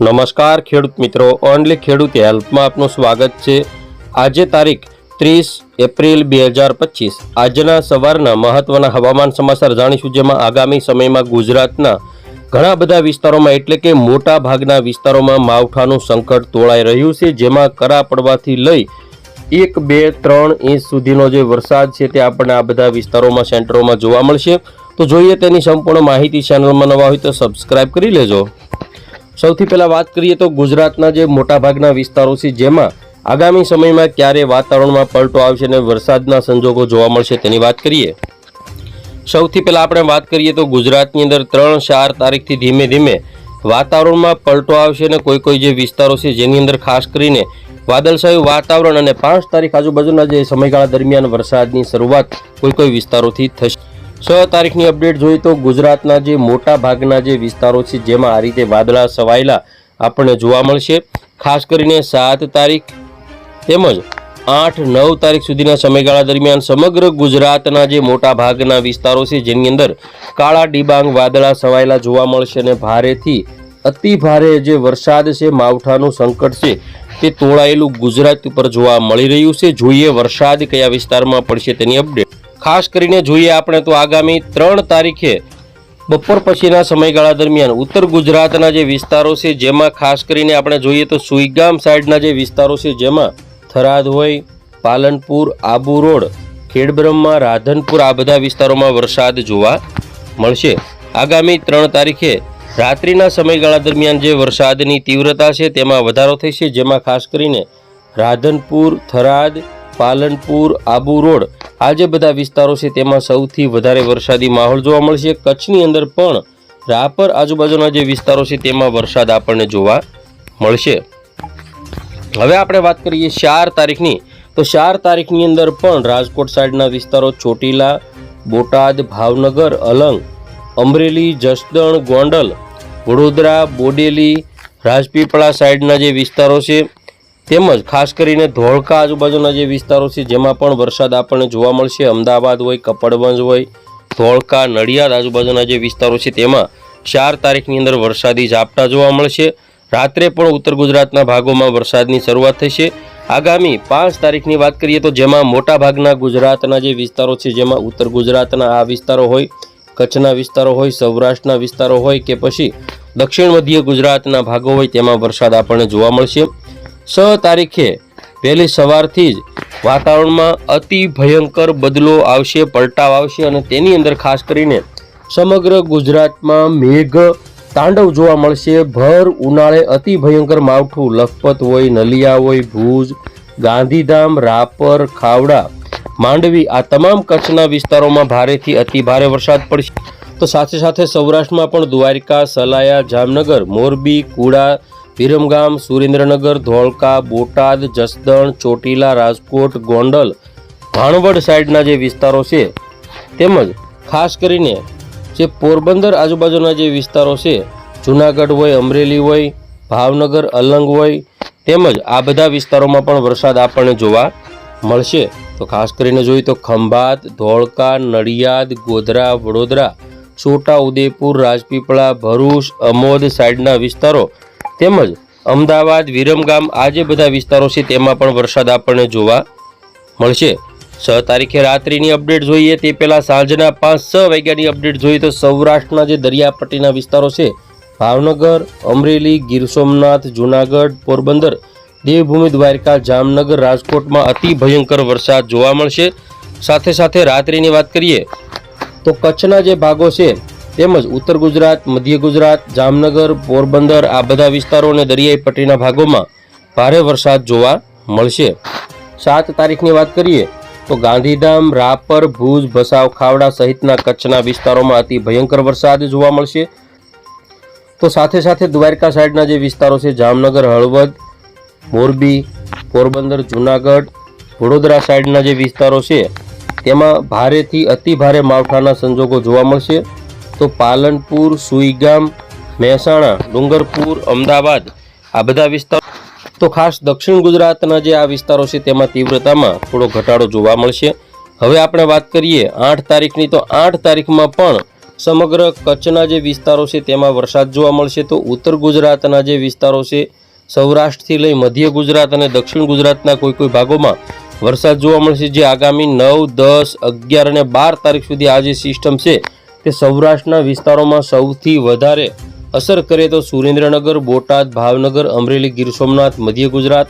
નમસ્કાર ખેડૂત મિત્રો, ઓનલી ખેડૂત હેલ્પમાં આપનું સ્વાગત છે. આજે તારીખ ત્રીસ એપ્રિલ બે હજાર પચીસ. આજના સવારના મહત્વના હવામાન સમાચાર જાણીશું, જેમાં આગામી સમયમાં ગુજરાતના ઘણા બધા વિસ્તારોમાં, એટલે કે મોટા ભાગના વિસ્તારોમાં માવઠાનું સંકટ તોળાઈ રહ્યું છે, જેમાં કરા પડવાથી લઈ એક, બે, ત્રણ ઇંચ સુધીનો જે વરસાદ છે, તે આપણને આ બધા વિસ્તારોમાં, સેન્ટરોમાં જોવા મળશે. તો જોઈએ તેની સંપૂર્ણ માહિતી ચેનલમાં નવા હોય તો સબસ્ક્રાઇબ કરી લેજો. સૌથી પહેલાં વાત કરીએ તો ગુજરાતના જે મોટાભાગના વિસ્તારો છે, જેમાં આગામી સમયમાં ક્યારે વાતાવરણમાં પલટો આવશે અને વરસાદના સંજોગો જોવા મળશે તેની વાત કરીએ. સૌથી પહેલાં આપણે વાત કરીએ તો ગુજરાતની અંદર ત્રણ ચાર તારીખથી ધીમે ધીમે વાતાવરણમાં પલટો આવશે અને કોઈ કોઈ જે વિસ્તારો છે, જેની અંદર ખાસ કરીને વાદળછાયું વાતાવરણ અને પાંચ તારીખ આજુબાજુના જે સમયગાળા દરમિયાન વરસાદની શરૂઆત કોઈ કોઈ વિસ્તારોથી થશે. છ તારીખની અપડેટ જોઈએ તો ગુજરાતના જે મોટા ભાગના જે વિસ્તારો છે, જેમાં આ રીતે વાદળા સવાયેલા આપણને જોવા મળશે. ખાસ કરીને સાત તારીખ તેમજ આઠ, નવ તારીખ સુધીના સમયગાળા દરમિયાન સમગ્ર ગુજરાતના જે મોટા ભાગના વિસ્તારો છે, જેની અંદર કાળા ડિબાંગ વાદળા સવાયેલા જોવા મળશે અને ભારેથી અતિ ભારે જે વરસાદ છે, માવઠાનું સંકટ છે, તે તોળાયેલું ગુજરાત ઉપર જોવા મળી રહ્યું છે. જોઈએ વરસાદ કયા વિસ્તારમાં પડશે તેની અપડેટ. ખાસ કરીને જોઈએ આપણે તો આગામી ત્રણ તારીખે બપોર પછીના સમયગાળા દરમિયાન ઉત્તર ગુજરાતના જે વિસ્તારો છે, જેમાં ખાસ કરીને આપણે જોઈએ તો સુઈગામ સાઈડના જે વિસ્તારો છે, જેમાં થરાદ હોય, પાલનપુર, આબુ રોડ, ખેડબ્રહ્મા, રાધનપુર આ બધા વિસ્તારોમાં વરસાદ જોવા મળશે. આગામી ત્રણ તારીખે રાત્રિના સમયગાળા દરમિયાન જે વરસાદની તીવ્રતા છે, તેમાં વધારો થશે, જેમાં ખાસ કરીને રાધનપુર, થરાદ પાલનપુર આબુ રોડ. આ જે બધા વિસ્તારો છે તેમાં સૌથી વધારે વરસાદી માહોલ જોવા મળશે. કચ્છની અંદર પણ રાપર આજુબાજુના જે વિસ્તારો છે તેમાં વરસાદ આપણને જોવા મળશે. હવે આપણે વાત કરીએ ચાર તારીખની. તો ચાર તારીખની અંદર પણ રાજકોટ સાઈડના વિસ્તારો ચોટીલા, બોટાદ, ભાવનગર, અલંગ, અમરેલી, જસદણ, ગોંડલ, વડોદરા, બોડેલી, રાજપીપળા સાઈડના જે વિસ્તારો છે તેમજ ખાસ કરીને ધોળકા આજુબાજુના જે વિસ્તારો છે, જેમાં પણ વરસાદ આપણને જોવા મળશે. અમદાવાદ હોય, કપડવંજ હોય, ધોળકા, નડિયાદ આજુબાજુના જે વિસ્તારો છે, તેમાં ચાર તારીખની અંદર વરસાદી ઝાપટા જોવા મળશે. રાત્રે પણ ઉત્તર ગુજરાતના ભાગોમાં વરસાદની શરૂઆત થશે. આગામી પાંચ તારીખની વાત કરીએ તો જેમાં મોટાભાગના ગુજરાતના જે વિસ્તારો છે, જેમાં ઉત્તર ગુજરાતના આ વિસ્તારો હોય, કચ્છના વિસ્તારો હોય, સૌરાષ્ટ્રના વિસ્તારો હોય કે પછી દક્ષિણ મધ્ય ગુજરાતના ભાગો હોય, તેમાં વરસાદ આપણને જોવા મળશે. છ તારીખે વહેલી સવારથી જ વાતાવરણમાં અતિ ભયંકર બદલો આવશે, પલટાવ આવશે અને તેની અંદર ખાસ કરીને સમગ્ર ગુજરાતમાં મેઘ તાંડવ જોવા મળશે. ભર, ઉનાળે અતિ ભયંકર માવઠું, લખપત હોય, નલિયા હોય, ભુજ, ગાંધીધામ, રાપર, ખાવડા, માંડવી આ તમામ કચ્છના વિસ્તારોમાં ભારેથી અતિ ભારે વરસાદ પડશે. તો સાથે સાથે સૌરાષ્ટ્રમાં પણ દ્વારિકા, સલાયા, જામનગર, મોરબી, કુડા વિરમગામ, સુરેન્દ્રનગર, ધોળકા, બોટાદ, જસદણ, ચોટીલા, રાજકોટ, ગોંડલ, ભાણવડ સાઈડના જે વિસ્તારો છે, તેમજ ખાસ કરીને જે પોરબંદર આજુબાજુના જે વિસ્તારો છે, જુનાગઢ હોય, અમરેલી હોય, ભાવનગર, અલંગ હોય, તેમજ આ બધા વિસ્તારોમાં પણ વરસાદ આપણને જોવા મળશે. તો ખાસ કરીને જોઈએ તો ખંભાત, ધોળકા, નડિયાદ, ગોધરા, વડોદરા, છોટા ઉદેપુર, રાજપીપળા, ભરૂચ, અમોદ સાઈડના વિસ્તારો તેમજ અમદાવાદ, વિરમગામ આ જે બધા વિસ્તારો છે તેમાં પણ વરસાદ આપણને જોવા મળશે. છ તારીખે રાત્રિની અપડેટ જોઈએ તે પહેલાં સાંજના પાંચ છ વાગ્યાની અપડેટ જોઈએ તો સૌરાષ્ટ્રના જે દરિયાપટ્ટીના વિસ્તારો છે, ભાવનગર, અમરેલી, ગીર સોમનાથ, જૂનાગઢ, પોરબંદર, દેવભૂમિ, દ્વારકા, જામનગર, રાજકોટમાં અતિ ભયંકર વરસાદ જોવા મળશે. સાથે સાથે રાત્રિની વાત કરીએ તો કચ્છના જે ભાગો છે તેમજ ઉત્તર ગુજરાત, મધ્ય ગુજરાત, જામનગર, પોરબંદર આ બધા વિસ્તારો અને દરિયાઈ પટ્ટીના ભાગોમાં ભારે વરસાદ જોવા મળશે. સાત તારીખની વાત કરીએ તો ગાંધીધામ, રાપર, ભુજ, ભસાવ, ખાવડા સહિતના કચ્છના વિસ્તારોમાં અતિ ભયંકર વરસાદ જોવા મળશે. તો સાથે સાથે દ્વારકા સાઈડના જે વિસ્તારો છે, જામનગર, હળવદ, મોરબી, પોરબંદર, જુનાગઢ, વડોદરા સાઈડના જે વિસ્તારો છે, તેમાં ભારેથી અતિ ભારે માવઠાના સંજોગો જોવા મળશે. તો પાલનપુર, સુઈગામ, મહેસાણા, ડુંગરપુર, અમદાવાદ આ બધા વિસ્તારો તો ખાસ દક્ષિણ ગુજરાતના જે આ વિસ્તારો છે તેમાં તીવ્રતામાં થોડો ઘટાડો જોવા મળશે. હવે આપણે વાત કરીએ આઠ તારીખની, તો આઠ તારીખમાં પણ સમગ્ર કચ્છના જે વિસ્તારો છે તેમાં વરસાદ જોવા મળશે. તો ઉત્તર ગુજરાતના જે વિસ્તારો છે, સૌરાષ્ટ્રથી લઈ મધ્ય ગુજરાત અને દક્ષિણ ગુજરાતના કોઈ કોઈ ભાગોમાં વરસાદ જોવા મળશે. જે આગામી નવ, દસ, અગિયાર અને બાર તારીખ સુધી આ જે સિસ્ટમ છે તે સૌરાષ્ટ્રના વિસ્તારોમાં સૌથી વધારે અસર કરે તો સુરેન્દ્રનગર, બોટાદ, ભાવનગર, અમરેલી, ગીર સોમનાથ, મધ્ય ગુજરાત,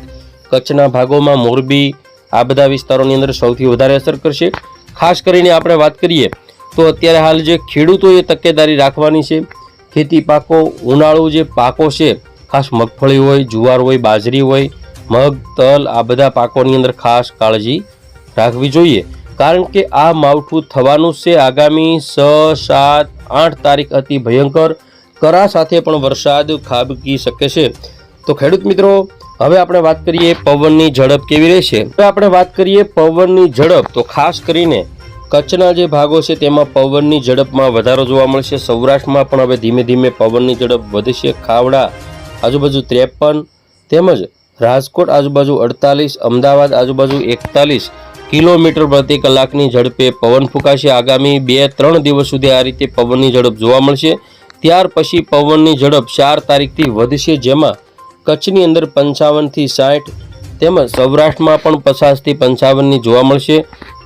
કચ્છના ભાગોમાં મોરબી, આ બધા વિસ્તારોની અંદર સૌથી વધારે અસર કરશે. ખાસ કરીને આપણે વાત કરીએ તો અત્યારે હાલ જે ખેડૂતોએ તકેદારી રાખવાની છે, ખેતી પાકો, ઉનાળુ જે પાકો છે, ખાસ મગફળી હોય, જુવાર હોય, બાજરી હોય, મગ, તલ, આ બધા પાકોની અંદર ખાસ કાળજી રાખવી જોઈએ. કારણ કે આ માવઠું થવાનું છે આગામી છ, સાત, આઠ તારીખ અતિ ભયંકર. કરા સાથે પણ વરસાદ ખાબકી શકે છે. તો ખેડૂત મિત્રો, હવે આપણે વાત કરીએ પવનની ઝડપ કેવી રહેશે? હવે આપણે વાત કરીએ પવનની ઝડપ. તો ખાસ કરીને કચ્છના જે ભાગો છે તેમાં પવનની ઝડપમાં વધારો જોવા મળશે. સૌરાષ્ટ્રમાં પણ હવે ધીમે ધીમે પવનની ઝડપ વધશે. ખાવડા આજુબાજુ ત્રેપન, તેમજ રાજકોટ આજુબાજુ અડતાલીસ, અમદાવાદ આજુબાજુ એકતાલીસ કિલોમીટર પ્રતિ કલાકની ઝડપે પવન ફૂંકાશે. આગામી બે ત્રણ દિવસ સુધી આ રીતે પવનની ઝડપ જોવા મળશે. ત્યાર પછી પવનની ઝડપ ચાર તારીખથી વધશે, જેમાં કચ્છની અંદર પંચાવનથી સાઠ તેમજ સૌરાષ્ટ્રમાં પણ પચાસથી પંચાવનની જોવા મળશે.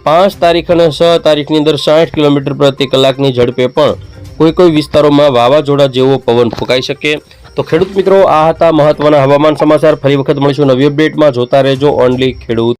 પાંચ તારીખ અને છ તારીખની અંદર સાઠ કિલોમીટર પ્રતિ કલાકની ઝડપે પણ કોઈ કોઈ વિસ્તારોમાં વાવાઝોડા જેવો પવન ફૂંકાઈ શકે. તો ખેડૂત મિત્રો, આ હતા મહત્વના હવામાન સમાચાર. ફરી વખત મળીશું નવી અપડેટમાં. જોતા રહેજો ઓનલી ખેડૂત.